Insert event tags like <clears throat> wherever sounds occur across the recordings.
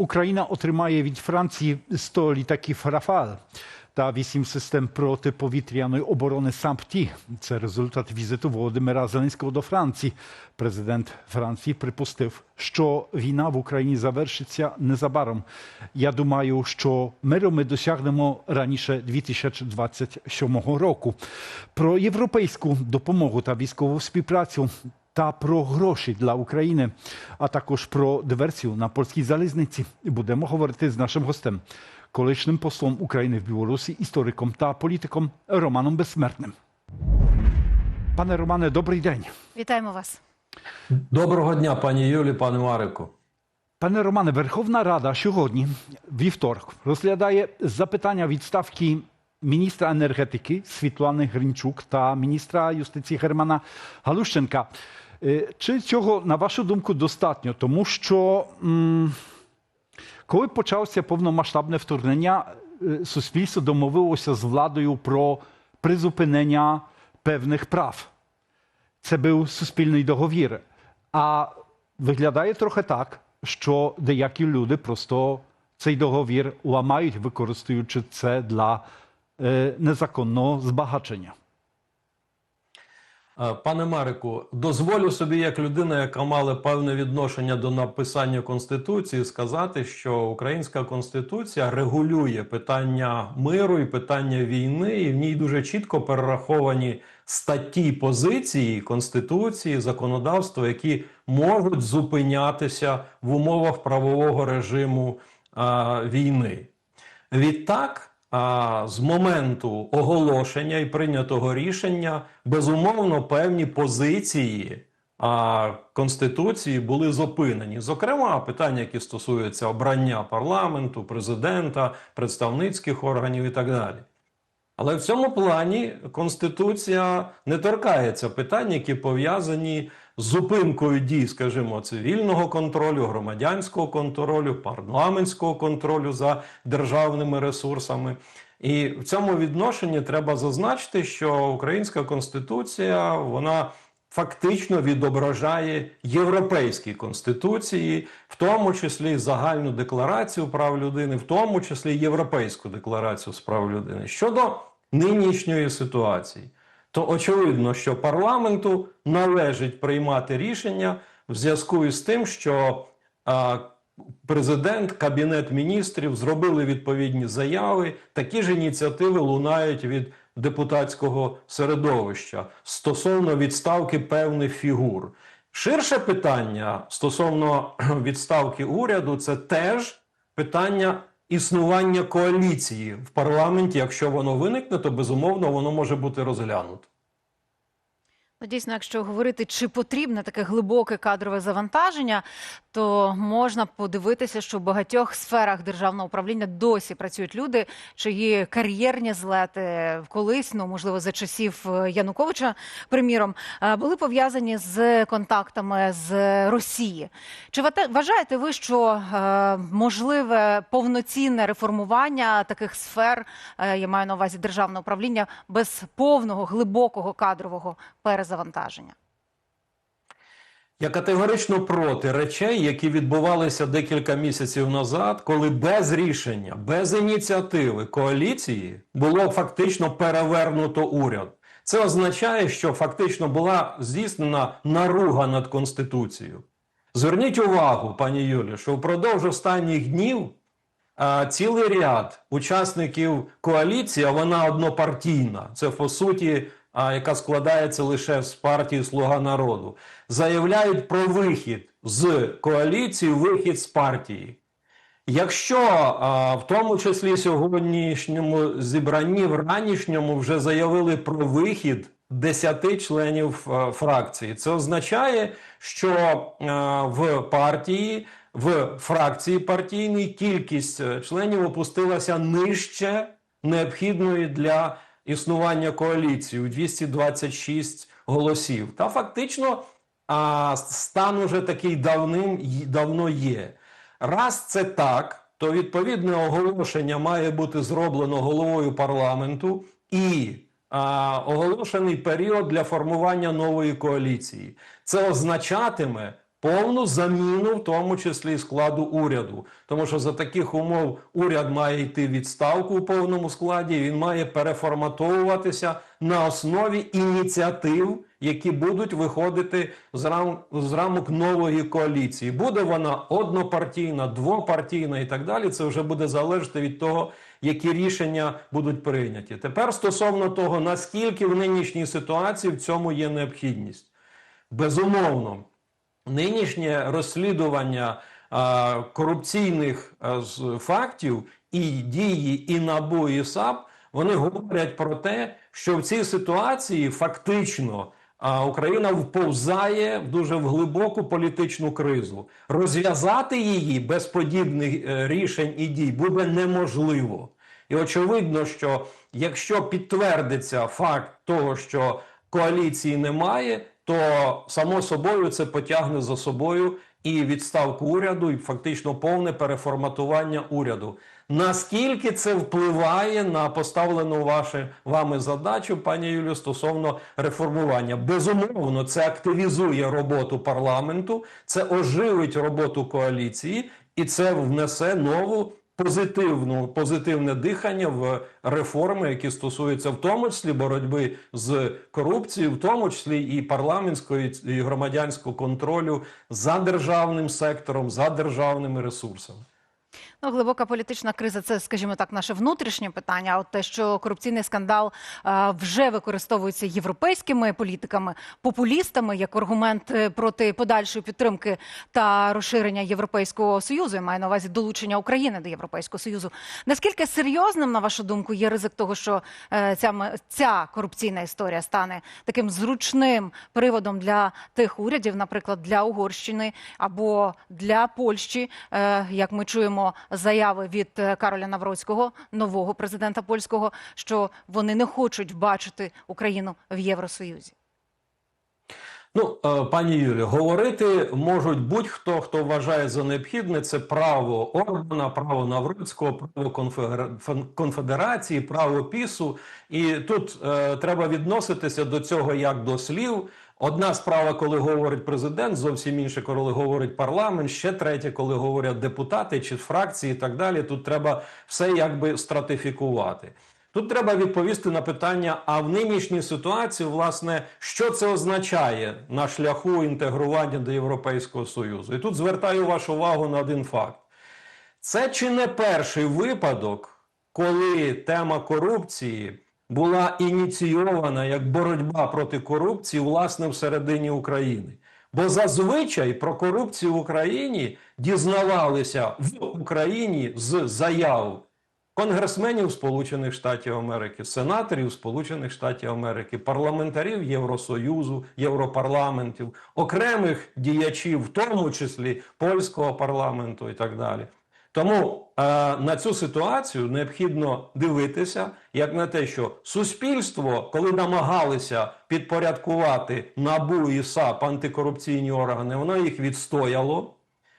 Україна отримає від Франції 100 літаків Рафаль та 8 систем протиповітряної оборони САМПТІ. Це результат візиту Володимира Зеленського до Франції. Президент Франції припустив, що війна в Україні завершиться незабаром. Я думаю, що миру ми досягнемо раніше 2027 року. Про європейську допомогу та військову співпрацю та про гроші для України, а також про диверсію на польській залізниці. Будемо говорити з нашим гостем, колишнім послом України в Білорусі, істориком та політиком Романом Безсмертним. Пане Романе, добрий день. Вітаємо вас. Доброго дня, пані Юлі, пане Марику. Пане Романе, Верховна Рада сьогодні, вівторок, розглядає запитання відставки міністра енергетики Світлани Гринчук та міністра юстиції Германа Галущенка. Е, Чи цього, на вашу думку, достатньо? Тому що коли почалося повномасштабне вторгнення, е, суспільство домовилося з владою про призупинення певних прав. Це був суспільний договір. А виглядає трохи так, що деякі люди просто цей договір ламають, використовуючи це для е, незаконного збагачення. Е, Пане Марику, дозволю собі, як людина, яка мала певне відношення до написання конституції, сказати, що українська конституція регулює питання миру і питання війни, і в ній дуже чітко перераховані статті позиції конституції, законодавства, які можуть зупинятися в умовах правового режиму а, війни. Відтак, з моменту оголошення і прийнятого рішення, безумовно, певні позиції Конституції були зупинені. Зокрема, питання, які стосуються обрання парламенту, президента, представницьких органів і так далі. Але в цьому плані Конституція не торкається питань, які пов'язані зупинкою дій, скажімо, цивільного контролю, громадянського контролю, парламентського контролю за державними ресурсами. І в цьому відношенні треба зазначити, що українська конституція вона фактично відображає європейські конституції, в тому числі загальну декларацію прав людини, в тому числі Європейську декларацію з прав людини щодо нинішньої ситуації. То очевидно, що парламенту належить приймати рішення в зв'язку із тим, що президент, кабінет міністрів зробили відповідні заяви. Такі ж ініціативи лунають від депутатського середовища стосовно відставки певних фігур. Ширше питання стосовно <clears throat> відставки уряду це теж питання існування коаліції в парламенті. Якщо воно виникне, то безумовно воно може бути розглянуто. Ну, дійсно, якщо говорити, чи потрібне таке глибоке кадрове завантаження, то можна подивитися, що в багатьох сферах державного управління досі працюють люди, чиї кар'єрні злети колись, ну можливо, за часів е, Януковича, приміром, е, були пов'язані з контактами з Росії. Чи вважаєте ви, що е, можливе повноцінне реформування таких сфер, я маю на увазі державне управління, без повного глибокого кадрового перезавантаження? Я категорично проти речей, які відбувалися декілька місяців назад, коли без рішення, без ініціативи коаліції було фактично перевернуто уряд. Це означає, що фактично була здійснена наруга над конституцією. Зверніть увагу, пані Юлі, що впродовж останніх днів а, цілий ряд учасників коаліції, а вона однопартійна, це по суті, яка складається лише з партії Слуга народу, заявляють про вихід з коаліції, вихід з партії. Якщо в тому числі сьогоднішньому зібранні в ранішньому вже заявили про вихід 10 членів фракції, це означає, що в партії, в фракції партійній кількість е, членів опустилася нижче необхідної для існування коаліції у 226 голосів. Та фактично а, стан уже такий давним давно є. Раз це так, то відповідне оголошення має бути зроблено головою парламенту і а, оголошений період для формування нової коаліції. Це означатиме повну заміну, в тому числі складу уряду. Тому що за таких умов уряд має йти відставку у повному складі. Він має переформатовуватися на основі ініціатив, які будуть виходити з, рам, з рамок нової коаліції. Буде вона однопартійна, двопартійна і так далі. Це вже буде залежати від того, які рішення будуть прийняті. Тепер стосовно того, наскільки в нинішній ситуації в цьому є необхідність. Безумовно, нинішнє розслідування а, корупційних з- фактів і дії і НАБУ, і САП вони говорять про те, що в цій ситуації фактично а, Україна вповзає в дуже в глибоку політичну кризу. Розв'язати її без подібних е, рішень і дій буде неможливо. І очевидно, що якщо підтвердиться факт того, що коаліції немає, то само собою це потягне за собою і відставку уряду, і фактично повне переформатування уряду. Наскільки це впливає на поставлену ваше, вами задачу, пані Юлію, стосовно реформування? Безумовно, це активізує роботу парламенту, це оживить роботу коаліції, і це внесе нову позитивну позитивне дихання в реформи, які стосуються в тому числі боротьби з корупцією, в тому числі і парламентського і громадянського контролю за державним сектором, за державними ресурсами. Ну, глибока політична криза це, скажімо так, наше внутрішнє питання. А от те, що корупційний скандал е, вже використовується європейськими політиками, популістами як аргумент е, проти подальшої підтримки та розширення Європейського союзу, я маю на увазі долучення України до Європейського союзу. Наскільки серйозним, на вашу думку, є ризик того, що е, ця ця корупційна історія стане таким зручним приводом для тих урядів, наприклад, для Угорщини або для Польщі, е, як ми чуємо заяви від е, Кароля Навроцького, нового президента польського, що вони не хочуть бачити Україну в Євросоюзі. Ну, е, пані Юлі, говорити можуть будь-хто, хто вважає за необхідне. Це право Орбана, право Навроцького, право конфедерації, право пісу. І тут е, треба відноситися до цього як до слів. Одна справа, коли говорить президент, зовсім інше, коли говорить парламент. Ще третє, коли говорять депутати чи фракції, і так далі. Тут треба все якби стратифікувати. Тут треба відповісти на питання: а в нинішній ситуації, власне, що це означає на шляху інтегрування до Європейського Союзу? І тут звертаю вашу увагу на один факт: це чи не перший випадок, коли тема корупції була ініційована як боротьба проти корупції, власне, всередині України. Бо зазвичай про корупцію в Україні дізнавалися в Україні з заяв конгресменів Сполучених Штатів Америки, сенаторів Сполучених Штатів Америки, парламентарів Євросоюзу, Європарламентів, окремих діячів, в тому числі польського парламенту і так далі. Тому е, на цю ситуацію необхідно дивитися як на те, що суспільство, коли намагалися підпорядкувати НАБУ і САП антикорупційні органи, воно їх відстояло.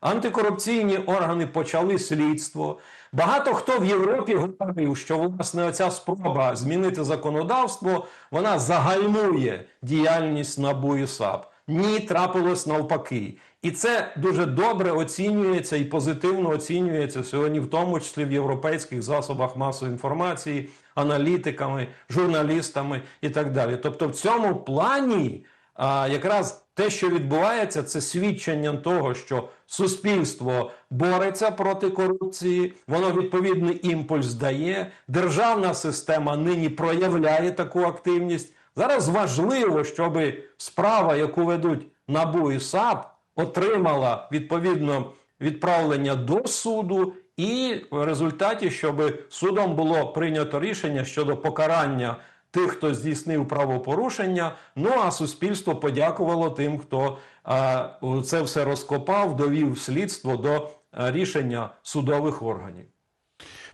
Антикорупційні органи почали слідство. Багато хто в Європі говорив, що власне оця спроба змінити законодавство вона загальмує діяльність НАБУ і САП. Ні, трапилось навпаки. І це дуже добре оцінюється і позитивно оцінюється сьогодні, в тому числі в європейських засобах масової інформації, аналітиками, журналістами і так далі. Тобто, в цьому плані а, якраз те, що відбувається, це свідчення того, що суспільство бореться проти корупції, воно відповідний імпульс дає. Державна система нині проявляє таку активність. Зараз важливо, щоб справа, яку ведуть НАБУ і САП, отримала відповідно відправлення до суду, і в результаті, щоб судом було прийнято рішення щодо покарання тих, хто здійснив правопорушення. Ну а суспільство подякувало тим, хто а, це все розкопав, довів слідство до а, рішення судових органів.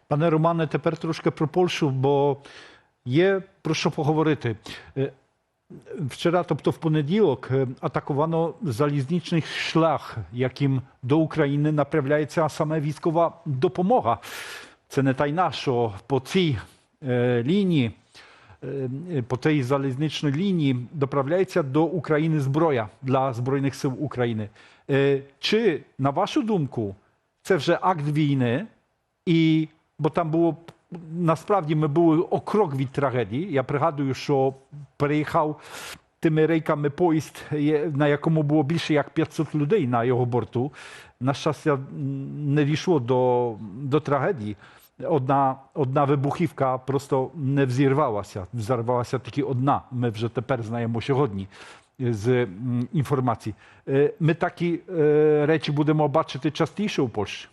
Пане Романе, тепер трошки про Польщу, бо є про що поговорити. Е, Вчора, тобто в понеділок, е, атакувано залізничний шлях, яким до України направляється саме військова допомога. Це не тайна, що по цій е, лінії, е, по цій залізничній лінії доправляється до України зброя для Збройних сил України. Е, Чи, на вашу думку, це вже акт війни, і, бо там було насправді ми були о крок від трагедії. Я пригадую, що переїхав тими рейками поїзд, на якому було більше як 500 людей на його борту. На щастя, не дійшло до, до трагедії. Одна, одна вибухівка просто не взірвалася. Взорвалася тільки одна. Ми вже тепер знаємо сьогодні з м, інформацій. Е, Ми такі е, речі будемо бачити частіше у Польщі.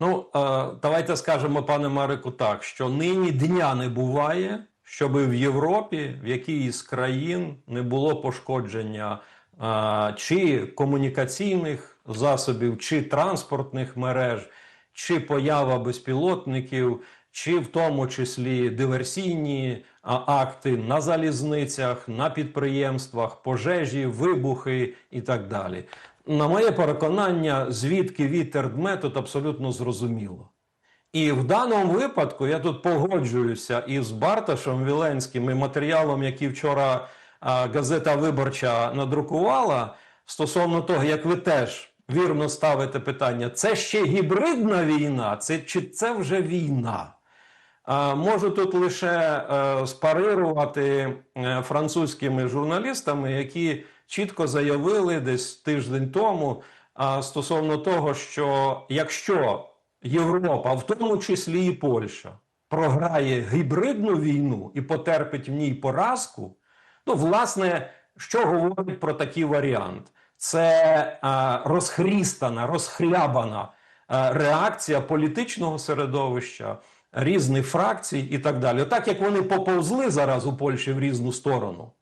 Ну, е, давайте скажемо, пане Марику, так, що нині дня не буває, щоби в Європі, в якійсь з країн не було пошкодження е, чи комунікаційних засобів, чи транспортних мереж, чи поява безпілотників, чи в тому числі диверсійні акти на залізницях, на підприємствах, пожежі, вибухи і так далі. На моє переконання, звідки вітер дме, тут абсолютно зрозуміло. І в даному випадку я тут погоджуюся із Барташем Віленським і матеріалом, який вчора газета Виборча надрукувала, стосовно того, як ви теж вірно ставите питання: це ще гібридна війна, це чи це вже війна? Можу тут лише е, спарирувати е, французькими журналістами, які чітко заявили десь тиждень тому стосовно того, що якщо Європа, в тому числі і Польща, програє гібридну війну і потерпить в ній поразку, ну, власне, що говорить про такий варіант? Це розхрістана, розхлябана реакція політичного середовища, різних фракцій і так далі. Так як вони поповзли зараз у Польщі в різну сторону,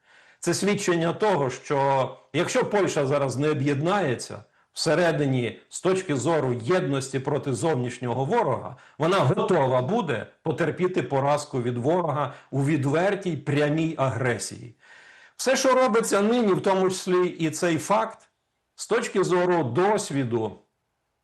це свідчення того, що якщо Польща зараз не об'єднається всередині з точки зору єдності проти зовнішнього ворога, вона готова буде потерпіти поразку від ворога у відвертій прямій агресії. Все, що робиться нині, в тому числі і цей факт, з точки зору досвіду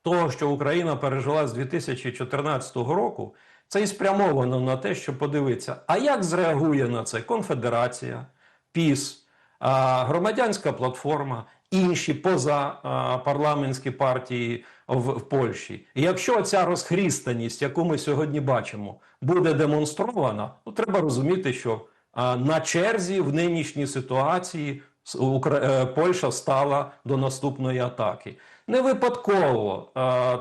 того, що Україна пережила з 2014 року, це і спрямовано на те, щоб подивитися, а як зреагує на це Конфедерація, ПІС, громадянська платформа, інші позапарламентські партії в, в Польщі. І якщо ця розхрістаність, яку ми сьогодні бачимо, буде демонстрована, то треба розуміти, що на черзі в нинішній ситуації е, Польща стала до наступної атаки. Не випадково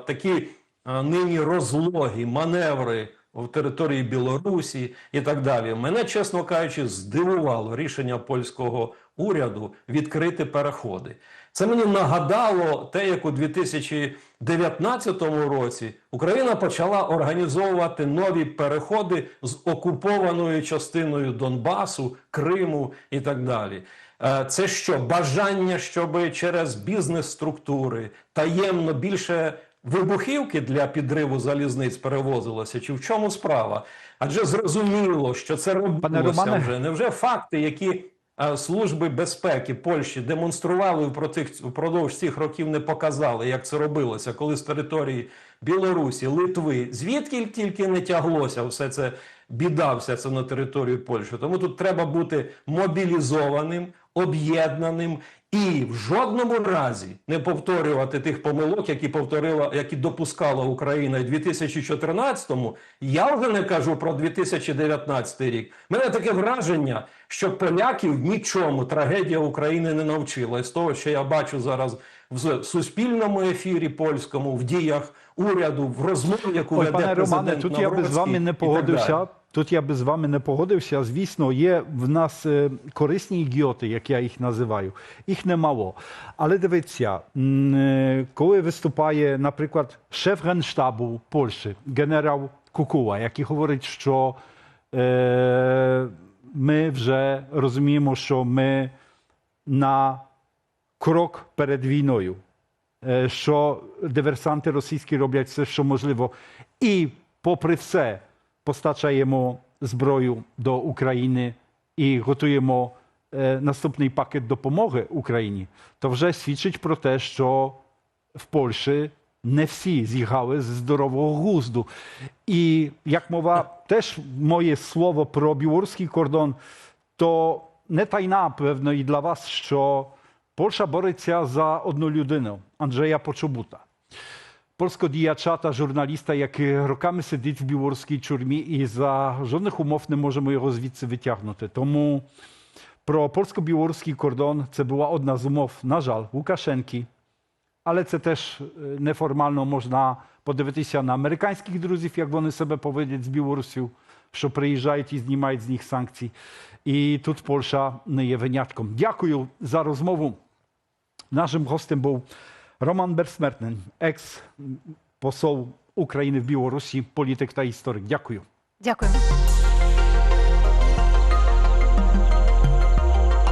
такі нині розлогі маневри в території Білорусі і так далі. Мене, чесно кажучи, здивувало рішення польського уряду відкрити переходи. Це мені нагадало те, як у 2019 році Україна почала організовувати нові переходи з окупованою частиною Донбасу, Криму і так далі. Е, Це що бажання, щоб через бізнес-структури таємно більше вибухівки для підриву залізниць перевозилося? Чи в чому справа? Адже зрозуміло, що це робилося вже. Невже факти, які е, служби безпеки Польщі демонстрували впродовж цих років, не показали, як це робилося, коли з території Білорусі, Литви, звідки тільки не тяглося все це біда, все це на територію Польщі. Тому тут треба бути мобілізованим, об'єднаним і в жодному разі не повторювати тих помилок, які повторила, які допускала Україна в 2014-му. Я вже не кажу про 2019 рік. Мене таке враження, що поляків нічому трагедія України не навчила. І з того, що я бачу зараз в суспільному ефірі польському, в діях уряду, в розмові, яку Ой, веде пане президент Романе, тут я би з вами не погодився. Тут я би з вами не погодився. Звісно, є в нас е, корисні ідіоти, як я їх називаю. Їх немало. Але дивіться, е, коли виступає, наприклад, шеф генштабу Польщі, генерал Кукула, який говорить, що е, ми вже розуміємо, що ми на крок перед війною, е, що диверсанти російські роблять все, що можливо, і попри все постачаємо зброю до України і готуємо е, наступний пакет допомоги Україні, то вже свідчить про те, що в Польщі не всі з'їхали з здорового глузду. І як мова, теж моє слово про білоруський кордон, то не tajна, певно, і для вас, що Польща бореться за одну людину Анджея Почобута. Польського діяча та журналіста, який роками сидить в білоруській тюрмі і за жодних умов не можемо його звідси витягнути. Тому про польсько-білоруський кордон це була одна з умов, на жаль, Лукашенки. Але це теж е, неформально можна подивитися на американських друзів, як вони себе поводять з Білорусю, що приїжджають і знімають з них санкції. І тут Польща не є винятком. Дякую за розмову. Нашим гостем був Роман Берсмертнен, екс-посол України в Білорусі, політик та історик. Дякую. Дякую.